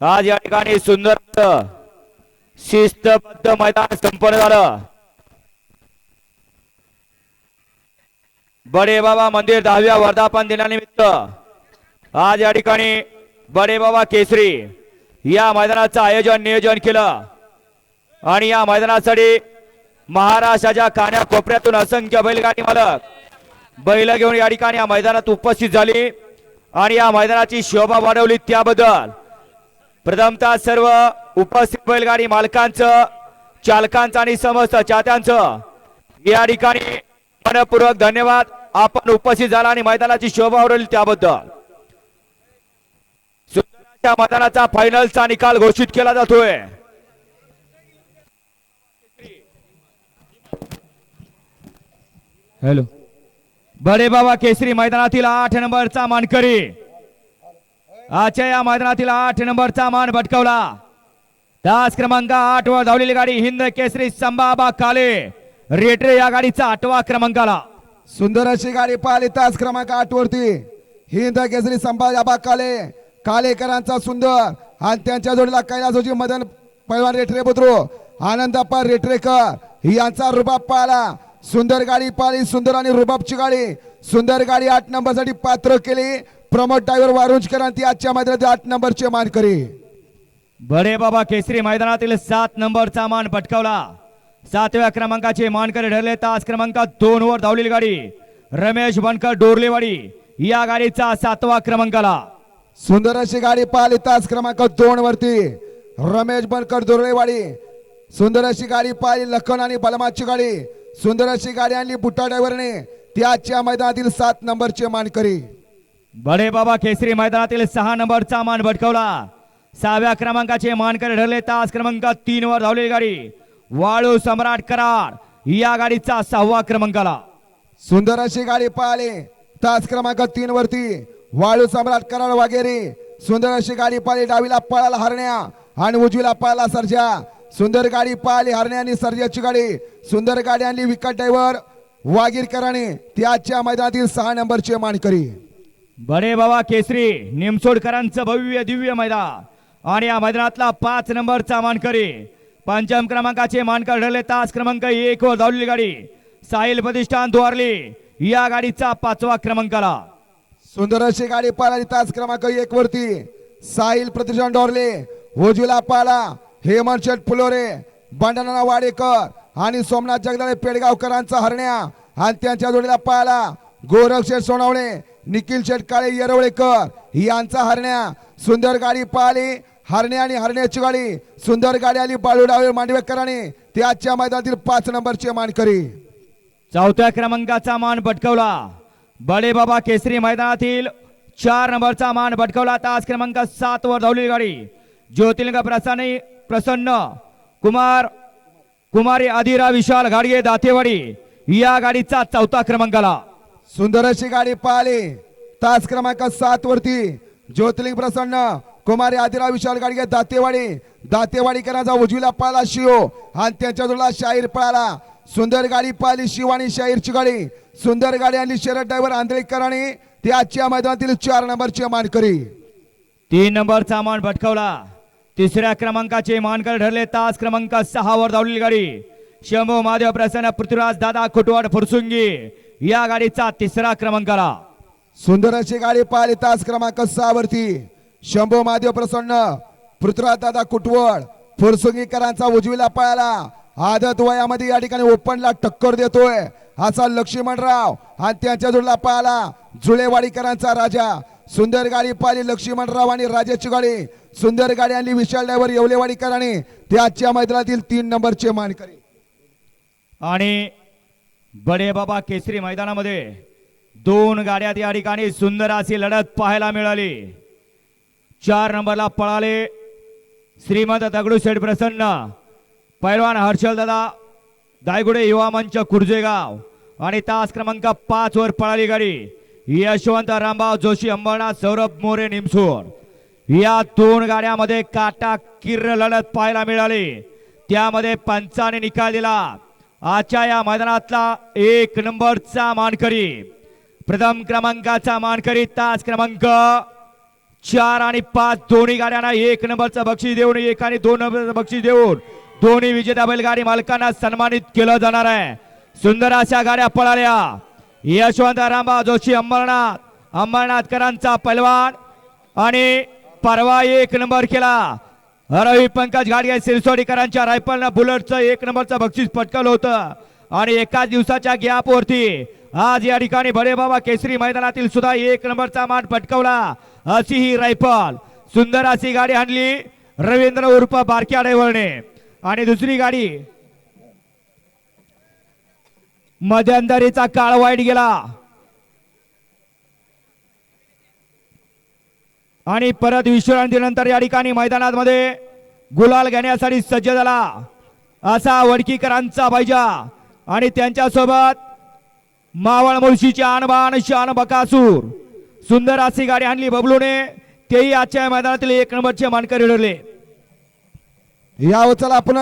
आज या ठिकाणी सुंदर शिस्तबद्ध मैदान संपन्न झालं. बडे बाबा मंदिर दहाव्या वर्धापन दिनानिमित्त आज या ठिकाणी बडे बाबा केसरी या मैदानाचं आयोजन नियोजन केलं. आणि या मैदानासाठी महाराष्ट्राच्या कान्याकोपऱ्यातून असंख्य बैलगाडी मालक बैल घेऊन या ठिकाणी या मैदानात उपस्थित झाली. आणि या मैदानाची शोभा वाढवली त्याबद्दल प्रथमतः सर्व उपस्थित बैलगाडी मालकांचं चालकांचं आणि समस्त चाहत्यांचं या ठिकाणी मनपूर्वक धन्यवाद. आपण उपस्थित झाला आणि मैदानाची शोभा वाढवली त्याबद्दल. सुंदर अशा मैदानाचा फायनलचा निकाल घोषित केला जातोय. हॅलो बडे बाबा केसरी मैदानातील आठ नंबरचा मानकरी. आजच्या या मैदानातील आठ नंबरचा मान भटकवला. तास क्रमांक आठ वर धावलेली गाडी हिंद केसरी संभाबा काले. रेटरे या गाडीचा आठवा क्रमांकाला. सुंदर अशी गाडी पाहिली तास क्रमांक आठ वरती. हिंद केसरी संभाजाबा काले. कालेकरांचा सुंदर. आणि त्यांच्या जोडीला कैलासोजी मदन पैलवान रेटरे बुद्रू आनंदप्पा रेटरेकर. यांचा रुबाब पाहिला. सुंदर गाडी पाहिली. सुंदर आणि रुबाबची गाडी. सुंदर गाडी आठ नंबरसाठी पात्र केली. प्रमोद ड्रायव्हर वारुंजकर आणि ती आजच्या मैदानात आठ नंबरचे मानकरी. बडे बाबा केसरी मैदानातील सात नंबरचा मान भटकवला सातव्या क्रमांकाचे मानकरी ठरले तास क्रमांक दोन वर धावलेली गाडी रमेश बनकर डोरलेवाडी या गाडीचा सातवा क्रमांकाला. सुंदर अशी गाडी पाहिली तास क्रमांक दोन वरती रमेश बनकर दुर्ळेवाडी सुंदर अशी गाडी पाहिली लखन आणि बलमाची गाडी. सुंदर अशी गाडी आणली बुट्टा ड्रायव्हरने ती आजच्या मैदानातील सात नंबरचे मानकरी. बडे बाबा केसरी मैदानातील सहा नंबरचा मान भटकवला. सहाव्या क्रमांकाचे मानकरी ठरले. तास क्रमांक तीन वर धावलेली गाडी. वाळू सम्राट करार या गाडीचा सहावा क्रमांकाला. सुंदर अशी गाडी पळाली. तास क्रमांक तीन वरती वाळू सम्राट कराड वगैरे सुंदर अशी गाडी पाळली. डावीला पळाला हरण्या आणि उजवीला पळाला सर्जा. सुंदर गाडी पाळली हरण्या आणि सर्जाची गाडी. सुंदर गाडी आणली विकट ड्रायव्हर वागीरकरांनी. त्याच्या मैदानातील सहा नंबरचे मानकरी. बडे बाबा केसरी निमसोडकरांचं भव्य दिव्य मैदान. आणि या मैदानातला पाच नंबरचा मानकरी पंचम क्रमांकाचे मानकर ठरले तास क्रमांक एक वर धावलेली गाडी. साहिल प्रतिष्ठान द्वारली या गाडीचा पाचवा क्रमांकाला. सुंदर अशी गाडी पाहिली तास क्रमांक एक वरती. साहिल प्रतिष्ठान डोरले होजूला पाला हेमंत शेठ फुलोरे बंडनाना वाडेकर आणि सोमनाथ जगदाळे पेडगावकरांचा हरण्या. आणि त्यांच्या जोडीला पाला गोरख शेठ सोनवणे निखिल शेटकाळे येरवळेकर यांचा हरण्या. सुंदर गाडी पाहिली हरण्या आणि हरण्याची गाडी. सुंदर गाडी आली बाळूडावे मांडवेकरांनी. ते आजच्या मैदानातील पाच नंबरचे मानकरी. चौथ्या क्रमांकाचा मान पटकवला बडे बाबा केसरी मैदानातील चार नंबरचा मान भटकवला. तास क्रमांक सात वर धावलेली गाडी. ज्योतिलिंग प्रसन्न प्रसन्न. कुमार कुमारी आदिरा विशाल गाडगे दातेवाडी. या गाडीचा चौथा क्रमांकाला. सुंदर अशी गाडी पाहिली. तास क्रमांक सात वरती ज्योतिलिंग प्रसन्न कुमारी आदिरा विशाल गाडगे दातेवाडी. दातेवाडीकरांचा उजवीला पाला शिव. आणि त्यांच्या जोडला शाहीर पळाला सुंदर गाडी पाहिली शिव आणि शाहीरची गाडी. सुंदर गाडी आणली शरद ड्रायव्हर आंधळेकरांनी ते आजच्या मैदानातील चार नंबरची मानकरी. तीन नंबरचा मान भटकवला. तिसऱ्या क्रमांकाचे मानकर ठरले. तास क्रमांक सहा वर धावलेली गाडी. शंभू महादेव प्रसन्न पृथ्वीराज दादा खुटवाड फुरसुंगी. या गाडीचा तिसरा क्रमांकाला सुंदर अशी गाडी पाहिली तास क्रमांक सहा वरती. शंभू महादेव प्रसन्न पृथ्वीराज दादा कुटवड फुरसुंगीकरांचा उजवीला पळाला. आदत वयामध्ये या ठिकाणी ओपनला टक्कर देतोय. असा लक्ष्मणराव आणि त्यांच्या जोडला पाहिला जुळेवाडीकरांचा राजा. सुंदर गाडी पाहिली लक्ष्मणराव आणि राजाची गाडी. सुंदर गाडी आणली विशाल ड्रायव्हर येवलेवाडीकरांनी ते आजच्या मैदानातील तीन नंबरचे मानकरी. आणि बडे बाबा केसरी मैदानामध्ये दोन गाड्यात या ठिकाणी सुंदर अशी लढत पाहायला मिळाली. चार नंबरला पळाले श्रीमंत दगडूशेठ प्रसन्न पैलवान हर्षल दादा दायगुडे युवा मंच कुर्जेगाव आणि तास क्रमांक पाच वर पळाली गाडी. यशवंत रामभाऊ जोशी अंबरनाथ सौरभ मोरे निमसोड या दोन गाड्यामध्ये काटा किर्र लढत पाहायला मिळाली. त्यामध्ये पंचाने निकाल दिला. आजच्या या मैदानातला एक नंबरचा मानकरी प्रथम क्रमांकाचा मानकरी तास क्रमांक चार आणि पाच. दोन्ही गाड्यांना एक नंबरचं बक्षीस देऊन एक आणि दोन नंबरचं बक्षीस देऊन दोन्ही विजेता बैलगाडी मालकांना सन्मानित केलं जाणार आहे. सुंदर अशा गाड्या पळाल्या. यशवंत रामबा जोशी अंबरनाथ अंबरनाथकरांचा पैलवान आणि परवा एक नंबर केला. रवी पंकज गाडगे सिरसोडीकरांच्या रायफलनं बुलेटचं एक नंबरचं बक्षीस पटकलं होतं. आणि एकाच दिवसाच्या गॅपवरती आज या ठिकाणी बडेबाबा केसरी मैदानातील सुद्धा एक नंबरचा मान पटकवला. अशी ही रायफल. सुंदर अशी गाडी आणली रवींद्र उर्फ बारक्या ड्रायव्हरने आणि दुसरी गाडी मध्यंतरीचा काळ वाईट गेला. आणि परत विश्रांतीनंतर या ठिकाणी मैदानात मध्ये गुलाल घेण्यासाठी सज्ज झाला. असा वडकीकरांचा पाहिजा आणि त्यांच्यासोबत मावळ मुळशीचे आणबाण शान बकासूर. सुंदर अशी गाडी आणली बबलूने. तेही आजच्या मैदानातील एक नंबरचे मानकरी ठरले. या चला आपण